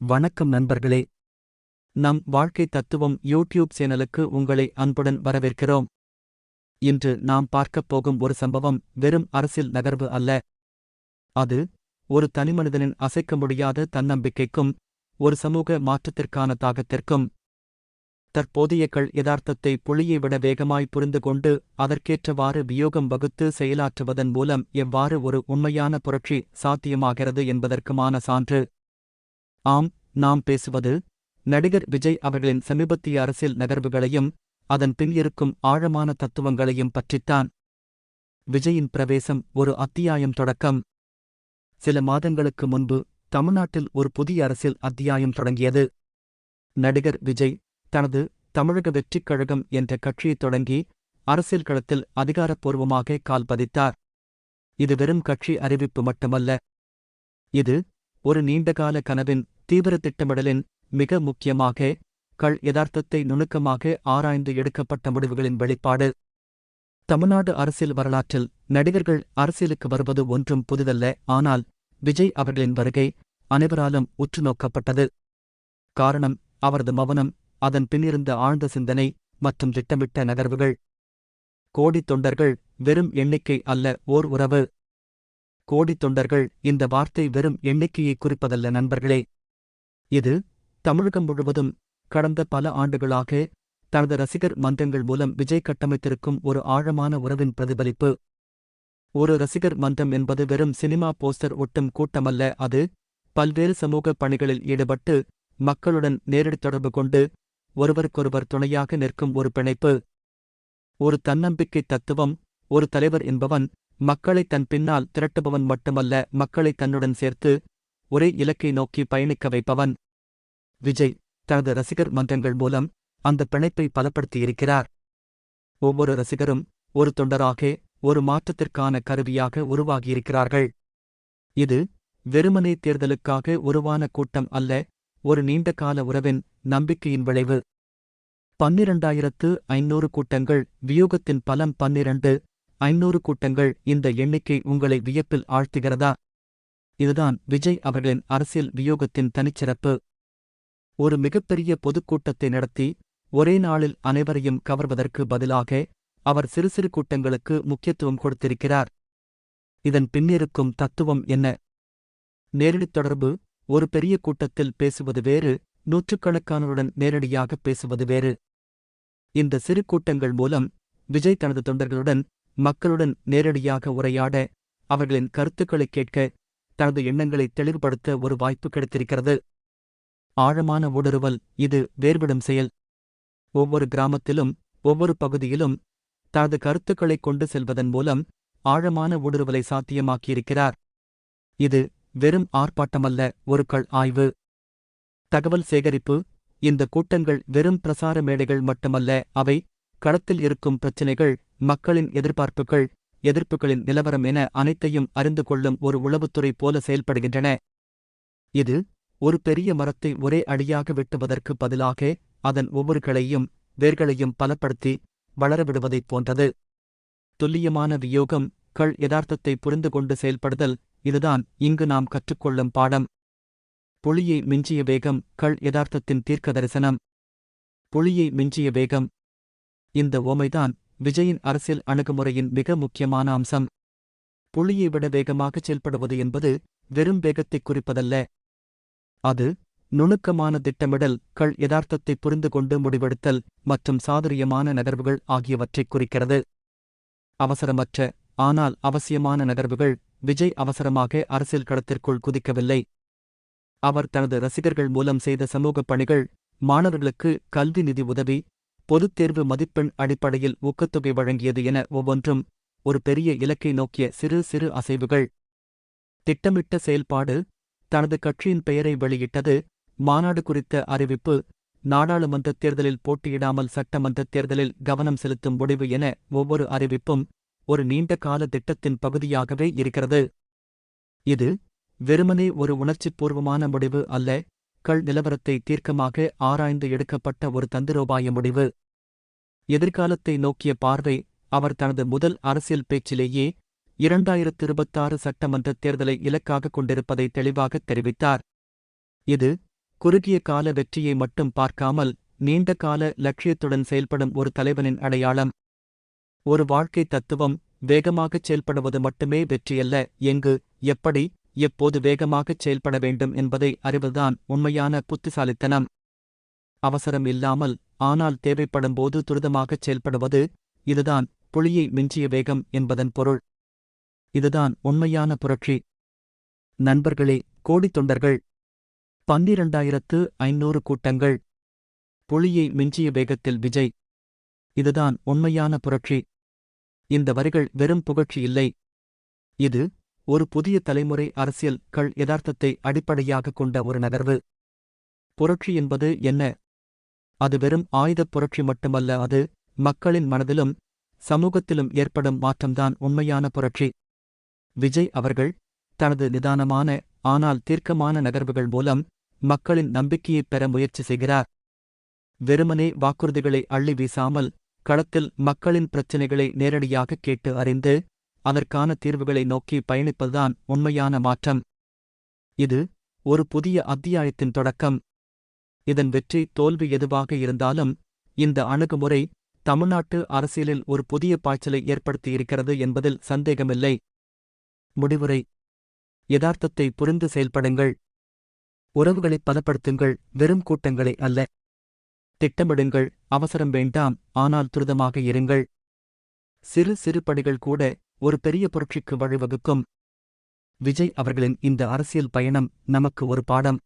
வணக்கம் நண்பர்களே. நம் வாழ்க்கை தத்துவம் யூடியூப் சேனலுக்கு உங்களை அன்புடன் வரவேற்கிறோம். இன்று நாம் பார்க்கப் போகும் ஒரு சம்பவம் வெறும் அரசியல் நகர்வு அல்ல. அது ஒரு தனிமனிதனின் அசைக்க முடியாத தன்னம்பிக்கைக்கும் ஒரு சமூக மாற்றத்திற்கான தாகத்திற்கும் தற்போதைய கள் யதார்த்தத்தை புளியை விட வேகமாய் புரிந்து கொண்டு அதற்கேற்றவாறு வியோகம் வகுத்து செயலாற்றுவதன் மூலம் எவ்வாறு ஒரு உண்மையான புரட்சி சாத்தியமாகிறது என்பதற்குமான சான்று ஆம் நாம் பேசுவது. நடிகர் விஜய் அவர்களின் சமீபத்திய அரசியல் நகர்வுகளையும் அதன் பின் இருக்கும் ஆழமான தத்துவங்களையும் பற்றித்தான். விஜயின் பிரவேசம் ஒரு அத்தியாயம் தொடக்கம். சில மாதங்களுக்கு முன்பு தமிழ்நாட்டில் ஒரு புதிய அரசியல் அத்தியாயம் தொடங்கியது. நடிகர் விஜய் தனது தமிழக வெற்றிக் கழகம் என்ற கட்சியைத் தொடங்கி அரசியல் களத்தில் அதிகாரப்பூர்வமாக கால் பதித்தார். இது வெறும் கட்சி அறிவிப்பு மட்டுமல்ல. இது ஒரு நீண்டகால கனவின் தீவிர திட்டமிடலின் மிக முக்கியமாக கள் யதார்த்தத்தை நுணுக்கமாக ஆராய்ந்து எடுக்கப்பட்ட முடிவுகளின் வெளிப்பாடு. தமிழ்நாடு அரசியல் வரலாற்றில் நடிகர்கள் அரசியலுக்கு வருவது ஒன்றும் புதிதல்ல ஆனால் விஜய் அவர்களின் வருகை அனைவராலும் உற்று நோக்கப்பட்டது. காரணம் அவரது மௌனம் அதன் பின்னிருந்த ஆழ்ந்த சிந்தனை மற்றும் திட்டமிட்ட நகர்வுகள். கோடி தொண்டர்கள் வெறும் எண்ணிக்கை அல்ல ஓர் உறவு. கோடி தொண்டர்கள் இந்த வார்த்தை வெறும் எண்ணிக்கையை குறிப்பதல்ல நண்பர்களே. இது தமிழகம் முழுவதும் கடந்த பல ஆண்டுகளாக தனது ரசிகர் மன்றங்கள் மூலம் விஜய் கட்டமைத்திருக்கும் ஒரு ஆழமான உறவின் பிரதிபலிப்பு. ஒரு ரசிகர் மன்றம் என்பது வெறும் சினிமா போஸ்டர் ஒட்டும் கூட்டமல்ல அது பல்வேறு சமூக பணிகளில் ஈடுபட்டு மக்களுடன் நேரடி தொடர்பு கொண்டு ஒருவருக்கொருவர் துணையாக நிற்கும் ஒரு பிணைப்பு. ஒரு தன்னம்பிக்கை தத்துவம் ஒரு தலைவர் என்பவன் மக்களை தன் பின்னால் திரட்டுபவன் மட்டுமல்ல மக்களை தன்னுடன் சேர்த்து ஒரே இலக்கை நோக்கி பயணிக்க வைப்பவன். விஜய் தனது ரசிகர் மன்றங்கள் மூலம் அந்த பிணைப்பை பலப்படுத்தியிருக்கிறார். ஒவ்வொரு ரசிகரும் ஒரு தொண்டராக ஒரு மாற்றத்திற்கான கருவியாக உருவாகியிருக்கிறார்கள். இது வெறுமனே தேர்தலுக்காக உருவான கூட்டம் அல்ல ஒரு நீண்டகால உறவின் நம்பிக்கையின் விளைவு. பன்னிரண்டாயிரத்து ஐநூறு கூட்டங்கள் வியூகத்தின் பலம் பன்னிரண்டு ஐநூறு கூட்டங்கள் இந்த எண்ணிக்கை உங்களை வியப்பில் ஆழ்த்துகிறதா? இதுதான் விஜய் அவர்களின் அரசியல் வியோகத்தின் தனிச்சிறப்பு. ஒரு மிகப்பெரிய பொதுக்கூட்டத்தை நடத்தி ஒரே நாளில் அனைவரையும் கவர்வதற்கு பதிலாக அவர் சிறு சிறு கூட்டங்களுக்கு முக்கியத்துவம் கொடுத்திருக்கிறார். இதன் பின்னிருக்கும் தத்துவம் என்ன? நேரடித் தொடர்பு ஒரு பெரிய கூட்டத்தில் பேசுவது வேறு நூற்றுக்கணக்கானோருடன் நேரடியாக பேசுவது வேறு. இந்த சிறு கூட்டங்கள் மூலம் விஜய் தனது தொண்டர்களுடன் மக்களுடன் நேரடியாக உரையாட அவர்களின் கருத்துக்களைக் கேட்க தனது எண்ணங்களை தெளிவுபடுத்த ஒரு வாய்ப்பு கிடைத்திருக்கிறது. ஆழமான ஊடுருவல் இது வேறுபடும் செயல். ஒவ்வொரு கிராமத்திலும் ஒவ்வொரு பகுதியிலும் தனது கருத்துக்களைக் கொண்டு செல்வதன் மூலம் ஆழமான ஊடுருவலை சாத்தியமாக்கியிருக்கிறார். இது வெறும் ஆர்ப்பாட்டமல்ல ஒரு கள் ஆய்வு. தகவல் சேகரிப்பு இந்த கூட்டங்கள் வெறும் பிரசார மேடைகள் மட்டுமல்ல அவை களத்தில் இருக்கும் பிரச்சினைகள் மக்களின் எதிர்பார்ப்புகள் எதிர்ப்புகளின் நிலவரம் என அனைத்தையும் அறிந்து கொள்ளும் ஒரு உளவுத்துறை போல செயல்படுகின்றன. இது ஒரு பெரிய மரத்தை ஒரே அடியாக வெட்டுவதற்கு பதிலாக அதன் ஒவ்வொரு கிளையும் வேர்களையும் பலப்படுத்தி வளரவிடுவதைப் போன்றது. துல்லியமான வியோகம் கள் யதார்த்தத்தை புரிந்து கொண்டு செயல்படுதல் இதுதான் இங்கு நாம் கற்றுக்கொள்ளும் பாடம். புலியை மிஞ்சிய வேகம் கள் யதார்த்தத்தின் தீர்க்க தரிசனம் புலியை மிஞ்சிய வேகம். இந்த ஓமைதான் விஜயின் அரசியல் அணுகுமுறையின் மிக முக்கியமான அம்சம். புலியை விட வேகமாகச் செயல்படுவது என்பது வெறும் வேகத்தைக் குறிப்பதல்ல. அது நுணுக்கமான திட்டமிடல் கள் யதார்த்தத்தை புரிந்து கொண்டு முடிவெடுத்தல் மற்றும் சாதுரியமான நகர்வுகள் ஆகியவற்றைக் குறிக்கிறது. அவசரமற்ற ஆனால் அவசியமான நகர்வுகள் விஜய் அவசரமாக அரசியல் களத்திற்குள் குதிக்கவில்லை. அவர் தனது ரசிகர்கள் மூலம் செய்த சமூகப் பணிகள் மாணவர்களுக்கு கல்வி நிதி உதவி பொதுத் தேர்வு மதிப்பெண் அடிப்படையில் ஊக்கத்தொகை வழங்கியது என ஒவ்வொன்றும் ஒரு பெரிய இலக்கை நோக்கிய சிறு சிறு அசைவுகள். திட்டமிட்ட செயல்பாடு தனது கட்சியின் பெயரை வெளியிட்டது மாநாடு குறித்த அறிவிப்பு நாடாளுமன்றத் தேர்தலில் போட்டியிடாமல் சட்டமன்றத் தேர்தலில் கவனம் செலுத்தும் முடிவு என ஒவ்வொரு அறிவிப்பும் ஒரு நீண்ட கால திட்டத்தின் பகுதியாகவே இருக்கிறது. இது வெறுமனே ஒரு உணர்ச்சிப்பூர்வமான முடிவு அல்ல மக்கள் நிலவரத்தை தீர்க்கமாக ஆராய்ந்து எடுக்கப்பட்ட ஒரு தந்திரோபாய முடிவு. எதிர்காலத்தை நோக்கிய பார்வை அவர் தனது முதல் அரசியல் பேச்சிலேயே இரண்டாயிரத்து இருபத்தாறு சட்டமன்றத் தேர்தலை இலக்காக கொண்டிருப்பதை தெளிவாகத் தெரிவித்தார். இது குறுகிய கால வெற்றியை மட்டும் பார்க்காமல் நீண்ட கால லட்சியத்துடன் செயல்படும் ஒரு தலைவனின் அடையாளம். ஒரு வாழ்க்கை தத்துவம் வேகமாகச் செயல்படுவது மட்டுமே வெற்றியல்ல எங்கு எப்படி எப்போது வேகமாகச் செயல்பட வேண்டும் என்பதை அறிவதுதான் உண்மையான புத்திசாலித்தனம். அவசரம் இல்லாமல் ஆனால் தேவைப்படும்போது துரிதமாகச் செயல்படுவது இதுதான் புலியை மிஞ்சிய வேகம் என்பதன் பொருள். இதுதான் உண்மையான புரட்சி. நண்பர்களே கோடி தொண்டர்கள். பன்னிரண்டாயிரத்து ஐநூறு கூட்டங்கள். புலியை மிஞ்சிய வேகத்தில் விஜய். இதுதான் உண்மையான புரட்சி. இந்த வரிகள் வெறும் புகழ்ச்சி இல்லை. இது ஒரு புதிய தலைமுறை அரசியல் கள் யதார்த்தத்தை அடிப்படையாகக் கொண்ட ஒரு நகர்வு. புரட்சி என்பது என்ன? அது வெறும் ஆயுதப் புரட்சி மட்டுமல்ல அது மக்களின் மனதிலும் சமூகத்திலும் ஏற்படும் மாற்றம்தான் உண்மையான புரட்சி. விஜய் அவர்கள் தனது நிதானமான ஆனால் தீர்க்கமான நகர்வுகள் மூலம் மக்களின் நம்பிக்கையைப் பெற முயற்சி செய்கிறார். வெறுமனே வாக்குறுதிகளை அள்ளி வீசாமல் களத்தில் மக்களின் பிரச்சினைகளை நேரடியாக கேட்டு அறிந்து அதற்கான தீர்வுகளை நோக்கி பயணிப்பதுதான் உண்மையான மாற்றம். இது ஒரு புதிய அத்தியாயத்தின் தொடக்கம். இதன் வெற்றி தோல்வி எதுவாக இருந்தாலும் இந்த அணுகுமுறை தமிழ்நாட்டு அரசியலில் ஒரு புதிய பாய்ச்சலை ஏற்படுத்தியிருக்கிறது என்பதில் சந்தேகமில்லை. முடிவுரை. யதார்த்தத்தை புரிந்து செயல்படுங்கள். உறவுகளை பலப்படுத்துங்கள் வெறும் கூட்டங்களை அல்ல. திட்டமிடுங்கள் அவசரம் வேண்டாம் ஆனால் துரிதமாக இருங்கள். சிறு சிறு படிகள் கூட ஒரு பெரிய புரட்சிக்கு வழிவகுக்கும். விஜய் அவர்களின் இந்த அரசியல் பயணம் நமக்கு ஒரு பாடம்.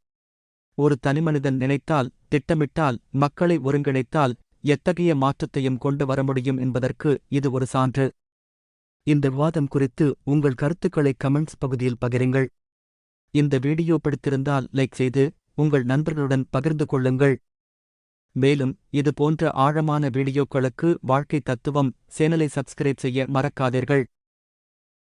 ஒரு தனிமனிதன் நினைத்தால் திட்டமிட்டால் மக்களை ஒருங்கிணைத்தால் எத்தகைய மாற்றத்தையும் கொண்டு வர முடியும் என்பதற்கு இது ஒரு சான்று. இந்த விவாதம் குறித்து உங்கள் கருத்துக்களை கமெண்ட்ஸ் பகுதியில் பகிருங்கள். இந்த வீடியோ பிடித்திருந்தால் லைக் செய்து உங்கள் நண்பர்களுடன் பகிர்ந்து கொள்ளுங்கள். மேலும் இது போன்ற ஆழமான வீடியோக்களுக்கு வாழ்க்கை தத்துவம் சேனலை சப்ஸ்கிரைப் செய்ய மறக்காதீர்கள்.